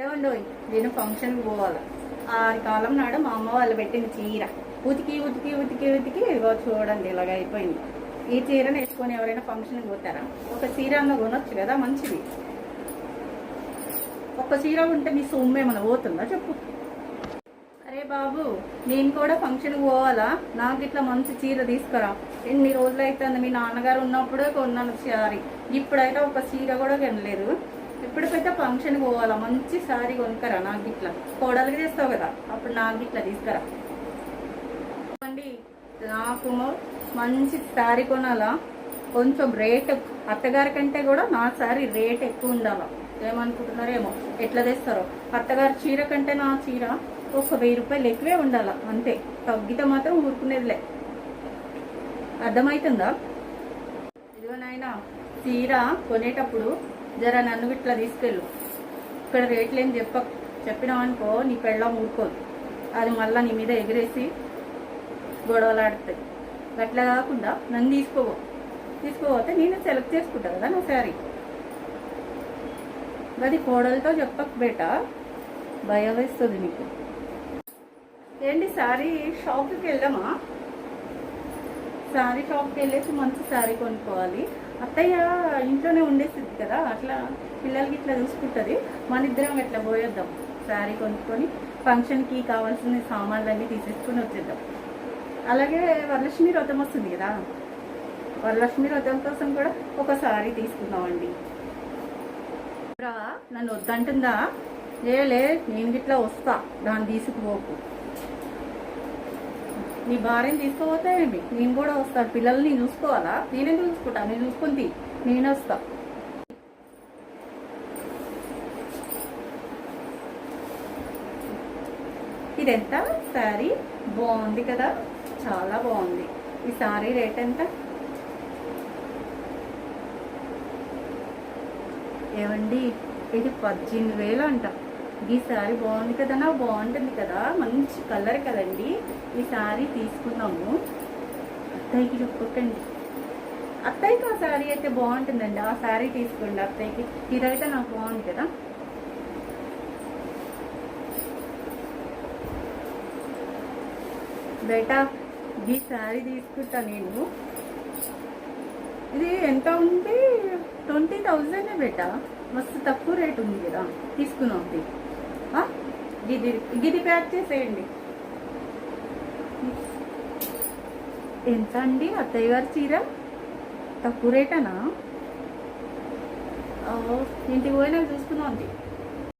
ఏమండో నేను ఫంక్షన్కి పోవాలి? ఆరు కాలం నాడు మా అమ్మ వాళ్ళు పెట్టిన చీర. ఉతికి ఉతికి ఉతికి ఉతికి ఇగో చూడండి ఇలాగ అయిపోయింది. ఈ చీరను వేసుకొని ఎవరైనా ఫంక్షన్కి పోతారా? ఒక చీర అన్న కొనొచ్చు కదా మంచిది. ఒక చీర ఉంటే మీ సొమ్ము ఏమైనా పోతుందా? చెప్పు. అరే బాబు నేను కూడా ఫంక్షన్కి పోవాలా? నాకు ఇట్లా మంచి చీర తీసుకురా. ఎన్ని రోజులు అవుతుంది మీ నాన్నగారు ఉన్నప్పుడే కొన్నాను సారీ ఇప్పుడైతే ఒక చీర కూడా కొనలేదు. ఇప్పటికైతే ఫంక్షన్కి పోవాలా? మంచి సారీ కొనుక్కరా నాకు ఇట్లా కోడలికి చేస్తావు కదా? అప్పుడు నాకు ఇట్లా తీసుకురా. అండి నాకు మంచి శారీ కొనాలా? కొంచెం రేట్ అత్తగారి కంటే కూడా నా శారీ రేట్ ఎక్కువ ఉండాలా? ఏమనుకుంటున్నారేమో? ఎట్లా తెస్తారో? అత్తగారి చీర కంటే నా చీర ఒక వెయ్యి రూపాయలు ఎక్కువే ఉండాలా? అంతే. తగ్గితే మాత్రం ఊరుకునేదిలే. అర్థమవుతుందా ఇదిగో నాయన చీర కొనేటప్పుడు జర నన్ను ఇట్లా తీసుకెళ్ళు. ఇక్కడ రేట్లు ఏం చెప్ప చెప్పినావు అనుకో నీ పెళ్ళం ఊరుకోదు. అది మళ్ళీ నీ మీద ఎగిరేసి గొడవలాడుతుంది. అట్లా కాకుండా నన్ను తీసుకోవు తీసుకోపోతే నేను సెలెక్ట్ చేసుకుంటా కదా నా శారీ. అది కోడలతో చెప్పక బేట. భయం వేస్తుంది నీకు. ఏంటి సారీ షాప్కి వెళ్దామా? శారీ షాప్కి వెళ్ళేసి మంచి శారీ కొనుక్కోవాలి. అత్తయ్య ఇంట్లోనే ఉండేసింది కదా అట్లా పిల్లలకి ఇట్లా చూసుకుంటుంది. మన ఇద్దరం ఇట్లా పోయేద్దాం? శారీ కొనుక్కొని ఫంక్షన్కి కావాల్సిన సామాన్లన్నీ తీసేసుకొని వచ్చేద్దాం. అలాగే వరలక్ష్మి వ్రతం వస్తుంది కదా వరలక్ష్మి వ్రతం కోసం కూడా ఒక సారీ తీసుకుందామండి. రా నన్ను వద్దంటుందా? ఏలే నేను ఇట్లా వస్తా. దాన్ని తీసుకుపోకు. నీ భార్యని తీసుకోపోతే ఏమి? నేను కూడా వస్తాను పిల్లల్ని చూసుకోవాలా? నేనే చూసుకుంటా? నేను చూసుకుంది నేను వస్తా. ఇదెంత? శారీ? బాగుంది కదా. చాలా బాగుంది. ఈ శారీ రేట్ ఎంత? ఏమండి? ఇది పద్దెనిమిది వేలు అంట ఈ శారీ బాగుంది కదా? నా బాగుంటుంది కదా? మంచి కలర్ కదండి. ఈ శారీ తీసుకున్నాము అత్తయ్యకి చెప్పుకోకండి అత్తయ్యకి ఆ శారీ అయితే బాగుంటుందండి. ఆ శారీ తీసుకోండి అత్తయ్యకి. ఇదైతే నాకు బాగుంది కదా? బేటా ఈ శారీ తీసుకుంటా నేను. ఇది ఎంత ఉంది? ట్వంటీ థౌజండ్ బేటా? మస్తు తక్కువ రేట్ ఉంది కదా తీసుకున్నాం ఇది గిది ప్యాక్ చేసేయండి. ఎంత అండి అత్తయ్య గారి చీర? తక్కువ రేటనా? ఇంటికి పోయినా చూసుకున్నాం అండి